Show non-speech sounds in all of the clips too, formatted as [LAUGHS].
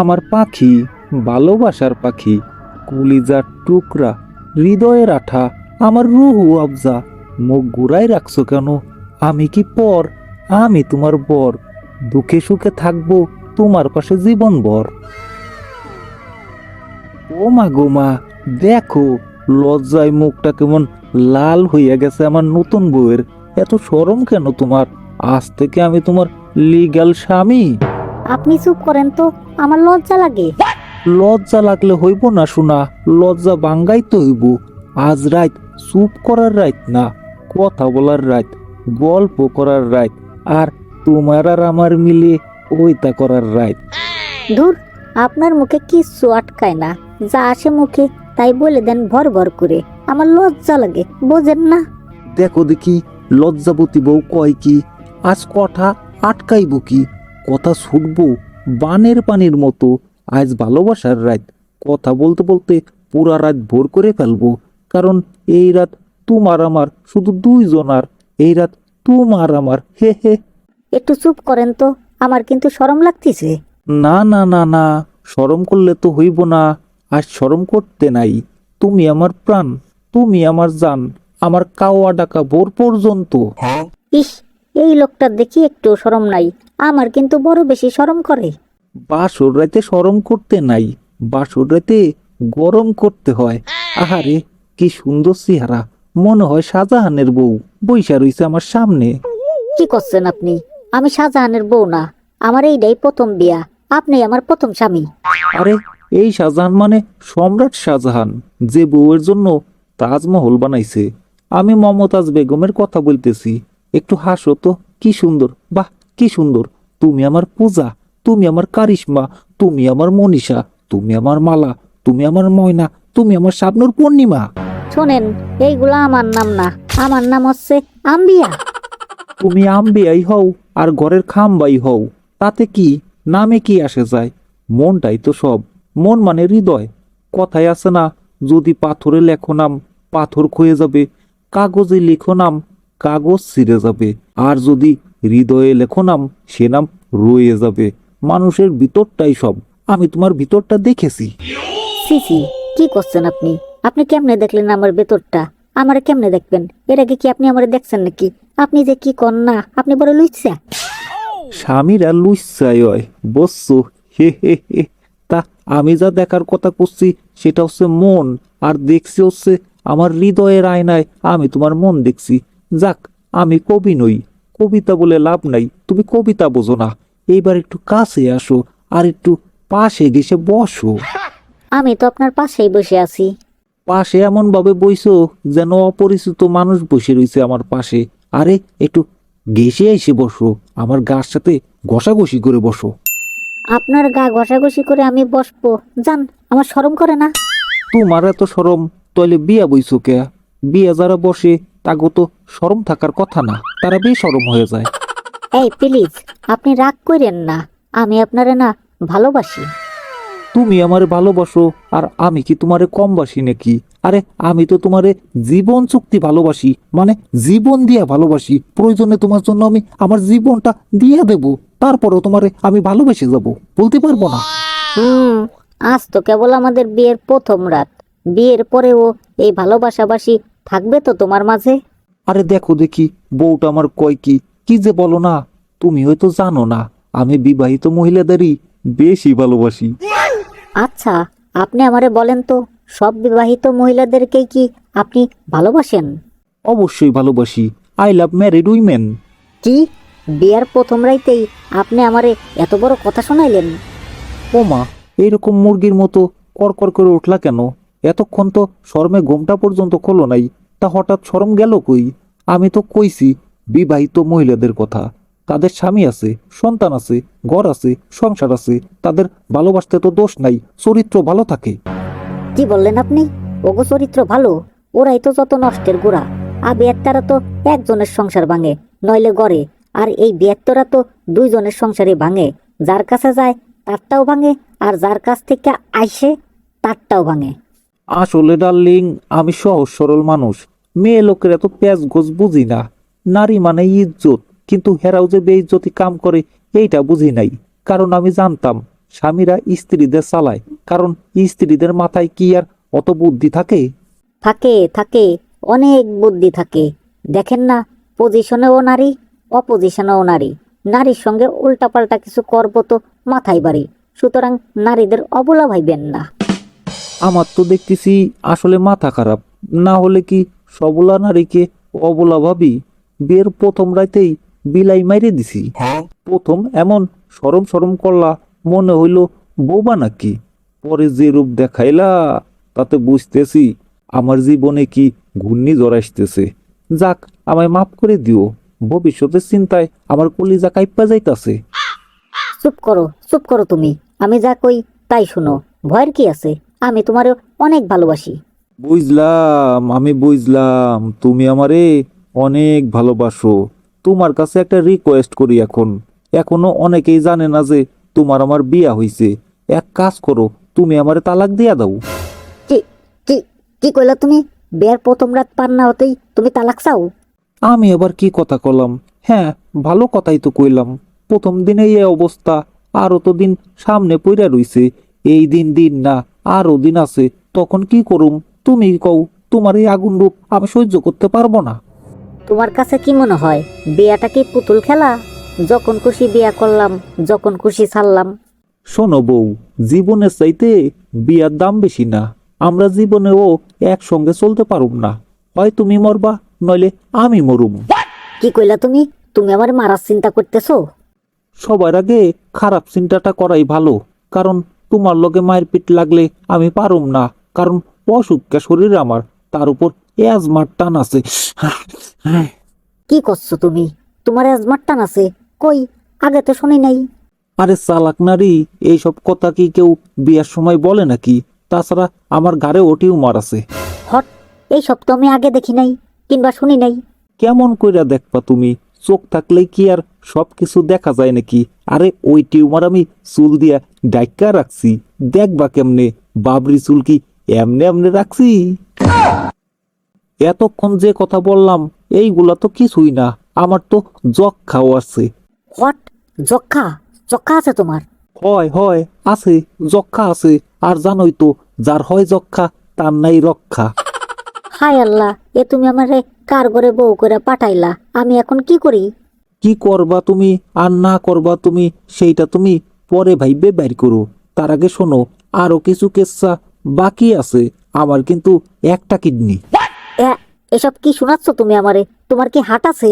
আমার পাখি, ভালোবাসার পাখি, কুলিজার টুকরা, হৃদয়ের আঠা, আমার রুহু আবজা, মুখ ঘুরাই রাখছো কেন? আমি কি পর? আমি তোমার বর। দুঃখে সুখে থাকব তোমার পাশে জীবন ভর। ও মা গো মা, দেখো, লজ্জায় মুখটা কেমন লাল হইয়া গেছে আমার নতুন বউয়ের। এত সরম কেন তোমার? আজ থেকে আমি তোমার লিগাল স্বামী। আপনি চুপ করেন তো আমার লজ্জা লাগে। লজ্জা লাগলে হইব না শোনা লজ্জা বাঙ্গাই তো হইব। আজ রাত চুপ করার রাত না কথা বলার রাত গল্প করার রাত আর তোমার আর আমার মিলে ওইটা করার রাত। ধুর আপনার মুখে কিচ্ছু আটকায় না। যা আসে মুখে তাই বলে দেন ভর ভর করে। আমার লজ্জা লাগে বোঝেন না। দেখো দেখি লজ্জাবতী বউ কয় কি আজ কথা আটকাইব কি? কথা ছুটবো বানের পানির মতো। আজ ভালোবাসার রাত। কথা বলতে বলতে পুরা রাত ভোর করে ফেলব। কারণ এই রাত তোমার আমার শুধু দুইজনার এই রাত তোমার আমার হে হে। একটু চুপ করেন তো আমার কিন্তু শরম লাগতেছে। না না না না শরম করলে তো হইব না। আর শরম করতে নাই। তুমি আমার প্রাণ তুমি আমার জান আমার কাওয়া ডাকা ভোর পর্যন্ত। হ্যাঁ? ইস এই লোকটার দেখি একটু শরম নাই। আমার কিন্তু বড় বেশি শরম করে। বাসর রাতে সরম করতে নাই। বাসর রাতে গরম করতে হয়। আহারে কি সুন্দর চেহারা। মনে হয় শাহজাহানের বউ। বৈশা রইছে আমার সামনে। কি করছেন আপনি? আমি শাহজাহানের বউ না। আমার এইটাই প্রথম বিয়া। আপনি আমার প্রথম স্বামী। আরে এই শাহজাহান মানে সম্রাট শাহজাহান। যে বউয়ের জন্য তাজমহল বানাইছে। আমি মমতাজ বেগমের কথা বলতেছি। একটু হাসো তো কি সুন্দর। বাহ কি সুন্দর। তুমি আমার পূজা তুমি আমার কারিশমা তুমি আমার মনীষা তুমি আমার মালা তুমি আমার ময়না তুমি আমার স্বপ্নর পূর্ণিমা। শোনেন এইগুলা আমার নাম না। আমার নাম হচ্ছে আম্বিয়া। তুমি আম্বিয়াই হও আর ঘরের খাম্বাই হও। তাতে কি নামে কি আসে যায়? মনটাই তো সব। মন মানে হৃদয়। কথায় আছে না যদি পাথরে লেখো নাম পাথর ক্ষয়ে যাবে। কাগজে লেখো নাম কাগজ ছিঁড়ে যাবে। আর যদি হৃদয়ে লেখো নাম সে নাম রয়ে যাবে। মানুষের ভিতরটাই সব। আমি তোমার ভিতরটা দেখেছি। সিসি কি করছেন আপনি? আপনি কেমনে দেখলেন আমার ভেতরটা? আমারে কেমনে দেখবেন? এর আগে কি আপনি আমার দেখছেন নাকি? আপনি যে কি কন না আপনি বড় লুইছা স্বামীরা লুচ্ছাই হয় বসছো? হে হে হে। তা আমি যা দেখার কথা করছি সেটা হচ্ছে মন। আর দেখছি হচ্ছে আমার হৃদয়ের আয়নায় আমি তোমার মন দেখছি। যাক আমি কবি নই। কবিতা বলে লাভ নাই। তুমি কবিতা বোঝো না। এইবার একটু কাছে আসো আর একটু পাশে ঘেসে বসো। আমি তো আপনার পাশেই বসে আছি। পাশে এমন ভাবে বইছো যেন অপরিচিত মানুষ বসে রয়েছে আমার পাশে। আরে একটু ঘেসে এসে বসো। আমার গার সাথে ঘষাঘষি করে বসো। আপনার গা ঘষাঘষি করে আমি বসবো। জান আমার শরম করে না। তোমার এত সরম তইলে বিয়া বইছো কে? বিয়া যারা বসে তাগো তো সরম থাকার কথা না তারা বেসরম হয়ে যায়। এই প্লিজ আপনি রাগ করেন না আমি আপনারে না ভালোবাসি। তুমি আমারে ভালোবাসো আর আমি কি তোমারে কম বাসি নাকি? আরে আমি তো তোমারে জীবন চুক্তি ভালোবাসি মানে জীবন দিয়া ভালোবাসি। প্রয়োজনে তোমার জন্য আমি আমার জীবনটা দিয়ে দেব তারপরেও তোমারে আমি ভালোবেসে যাব বলতে পারব না। হুম আজ তো কেবল আমাদের বিয়ের প্রথম রাত। বিয়ের পরেও এই ভালোবাসাবাসি থাকবে তো তোমার মাঝে? আরে দেখো দেখি বউটা আমার কয় কি? কি যে বলো না তুমি হয়তো জানো না আমি বিবাহিত মহিলাদেরই বেশি ভালোবাসি। আচ্ছা আপনি আমারে বলেন তো সব বিবাহিত মহিলাদেরকেই কি আপনি ভালোবাসেন? অবশ্যই ভালোবাসি আই লাভ ম্যারিড উইমেন কি? বিয়ার প্রথম রাইতেই আপনি আমারে এত বড় কথা শোনাইলেন? ওমা এইরকম মুরগির মতো করকর করে উঠলা কেন? এতক্ষণ তো শরমে ঘোমটা পর্যন্ত খোলো নাই, তা হঠাৎ শরম গেল কই? আমি তো কইছি, বিবাহিত মহিলাদের কথা। তাদের স্বামী আছে, সন্তান আছে, ঘর আছে, সংসার আছে, তাদের ভালোবাসতে তো দোষ নাই, চরিত্র ভালো থাকে। কি বললেন আপনি? ওগো চরিত্র ভালো, ওরাই তো যত নষ্টের গোড়া। আর বিয়াত্তারা তো একজনের সংসার ভাঙে, নইলে গড়ে। আর এই বিয়াত্তরা তো দুইজনের সংসারে ভাঙে। যার কাছে যায়, তারটাও ভাঙে, আর যার কাছ থেকে আইসে তারটাও ভাঙে। আসলে ডার্লিং, আমি সহজ সরল মানুষ। মেয়ে লোকের এত প্যাঁচ গোছ বুঝি না। নারী মানে ইজ্জত, কিন্তু হেরাও যে বেইজ্জতি কাম করে, এইটা বুঝি নাই। কারণ আমি জানতাম, স্বামীরা স্ত্রীদের চালায়। কারণ স্ত্রীদের মাথায় কি আর অত বুদ্ধি থাকে? থাকে থাকে, অনেক বুদ্ধি থাকে। দেখেন না পজিশনেও নারী অপোজিশনেও নারী। নারীর সঙ্গে উল্টাপাল্টা কিছু করব তো মাথায় বাড়ি। সুতরাং নারীদের অবলা ভাইবেন না। আমার তো দেখতেছি আসলে মাথা খারাপ। না হলে কি সবলা নারীকে অবলা ভাবি? বিয়ের প্রথম রাতেই বিলাই মাইরে দিছি। প্রথম এমন সরম সরম করলা মনে হইল বোবা নাকি? পরে যে রূপ দেখাইলা তাতে বুঝতেছি আমার জীবনে কি ঘূর্ণিঝড় আসতেছে। যাক আমায় মাফ করে দিও। ভবিষ্যতের চিন্তায় আমার কলিজা কাইপা যাইতাছে। চুপ করো চুপ করো তুমি। আমি যা কই তাই শুনো। ভয়ের কি আছে? আমি তোমারে অনেক ভালোবাসি। বুঝলাম আমি বুঝলাম তুমি আমারে অনেক ভালোবাসো। তোমার কাছে একটা রিকোয়েস্ট করি এখন। এখনও অনেকেই জানে না যে তোমার আমার বিয়া হইছে। এক কাজ করো তুমি আমারে তালাক দিয়া দাও। কি কি কি কইলা তুমি? বিয়ের প্রথম রাত পার না হতেই তুমি তালাক চাও? আমি আবার কি কথা কলাম? হ্যাঁ ভালো কথাই তো কইলাম। প্রথম দিনে এই অবস্থা আরও তো দিন সামনে পইরা রইছে। এই দিন দিন না আরও দিন আছে তখন কি করুম? তুমি কও তোমার এই আগুন রূপ আমি সহ্য করতে পারব না। তোমার কাছে কি মনে হয় বিয়াটা কি পুতুল খেলা? যখন খুশি বিয়া করলাম যখন খুশি ছাড়লাম। শোনো বউ জীবনের চাইতে বিয়ার দাম বেশি না। আমরা জীবনেও একসঙ্গে চলতে পারুম না। হয় তুমি মরবা নইলে আমি মরুম। কি কইলা তুমি? তুমি আমার মারার চিন্তা করতেছো? সবার আগে খারাপ চিন্তাটা করাই ভালো কারণ তোমার লগে মায়ের পিঠ লাগলে আমি পারুম না কারণ অসুখকে শরীর আমার তার উপর এজমার টান আছে। কি করছ তুমি? তোমার আজমার টান আছে? কই? আগে তো শুনি নাই। আরে চালাক নারী এইসব কথা কি কেউ বিয়ার সময় বলে নাকি? তাছাড়া আমার গাড়ে ওটিও মার আছে। হট এই সব তো আমি আগে দেখি নাই কিংবা শুনি নাই। কেমন কইরা দেখবা তুমি? চোখ থাকলেই কি আর সব কিছু দেখা যায় নাকি? আরে ওই টিউমার আমি চুল দিয়া ডাইকা রাখছি। দেখবা কেমনে? বাবরি চুল কি এমনে এমনে রাখছি? এতক্ষণ যে কথা বললাম এইগুলা তো কিছুই না। আমার তো যক্ষাও আছে। হোয়াট? যক্ষা যক্ষা আছে তোমার? হয় হয় আছে যক্ষা আছে। আর জানোই তো যার হয় যক্ষা তার নাই রক্ষা। হায় আল্লাহ এ তুমি আমারে কার করে বউ করে পাঠাইলা? আমি এখন কি করি? কি করবা তুমি আর না করবা তুমি সেইটা তুমি পরে ভাইবে বের করো। তার আগে শোনো আরও কিছু কেসা বাকি আছে আমার কিন্তু একটা কিডনি। এসব কি শোনাচ্ছ তুমি আমারে? তোমার কি হাট আছে?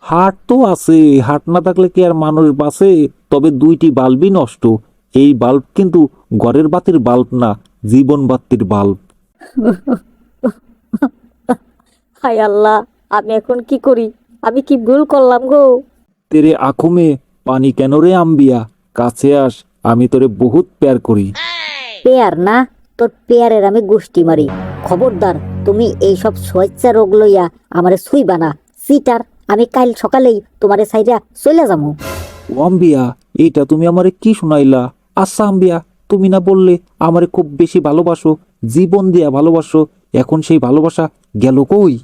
হাট তো আছে হাট না থাকলে কি আর মানুষ বাঁচে? তবে দুইটি বাল্বই নষ্ট। এই বাল্ব কিন্তু ঘরের বাতির বাল্ব না জীবন বাতির বাল্ব। [LAUGHS] [LAUGHS] হায় আল্লাহ আমি এখন কি করি? আমি কি ভুল করলাম গো? তেরে আখুমে পানি কেন রে আম্বিয়া? কাছে আস আমি তোরে বহুত প্যার করি। পেয়ার না তোর পেয়ারের আমি গোষ্ঠী মারি। খবরদার তুমি এই সব স্বেচ্ছা রোগ লইয়া আমারে ছুইবা না। সিটার আমি কাল সকালেই তোমারে সাইডা চলে যাব ও আম্বিয়া এইটা তুমি আমারে কি শোনাইলা? আচ্ছা আম্বিয়া তুমি না বললে আমারে খুব বেশি ভালোবাসো জীবন দিয়া ভালোবাসো এখন সেই ভালোবাসা গেল কই?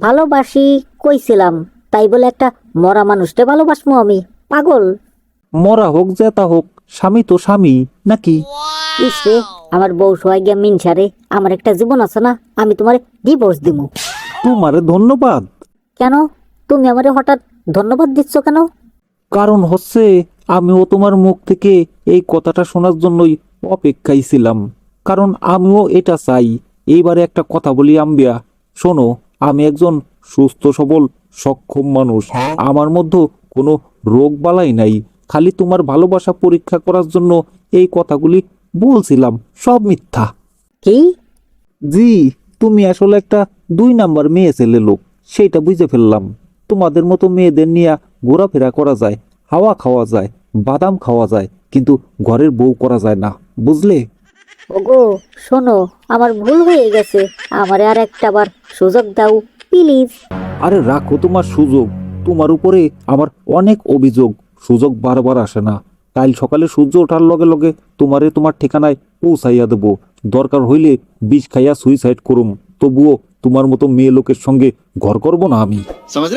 ভালোবাসি কইছিলাম তাই বলে একটা মরা মানুষকে ভালোবাসমু আমি পাগল। মরা হোক জেতা হোক স্বামী তো স্বামী নাকি? ইসরে আমার বউ সোয়াই গিয়া মিনসারে আমার একটা জীবন আছে না আমি তোমারে ডিভোর্স দিমু। তোমারে ধন্যবাদ। কেন? তুমি আমারে হঠাৎ ধন্যবাদ দিচ্ছ কেন? কারণ হচ্ছে আমিও তোমার মুখ থেকে এই কথাটা শোনার জন্যই অপেক্ষায় ছিলাম। কারণ আমিও এটা চাই। এইবারে একটা কথা বলি আম্বিয়া। শোনো আমি একজন সুস্থ সবল সক্ষম মানুষ। আমার মধ্যে কোনো রোগ বালাই নাই। খালি তোমার ভালোবাসা পরীক্ষা করার জন্য এই কথাগুলি বলছিলাম সব মিথ্যা। কি? জি তুমি আসলে একটা দুই নাম্বার মেয়ে ছেলে লোক সেইটা বুঝে ফেললাম। তোমাদের মতো মেয়েদের নিয়ে ঘোরাফেরা করা যায় হাওয়া খাওয়া যায় বাদাম খাওয়া যায় কিন্তু ঘরের বউ করা যায় না বুঝলে? ওগো শোনো আমার ভুল হয়ে গেছে। আমারে আর একটা বার সুযোগ দাও প্লিজ। আরে রাখো তোমার সুযোগ। তোমার উপরে আমার অনেক অভিযোগ। সুযোগ বারবার আসে না। কাল সকালে সূর্য ওঠার লগে লগে তোমারে তোমার ঠিকানায় পৌঁছাইয়া দেব। দরকার হইলে বিষ খাইয়া সুইসাইড করুম। তবুও তোমার মতো মেয়ে লোকের সঙ্গে ঘর করব না আমি। সমাজ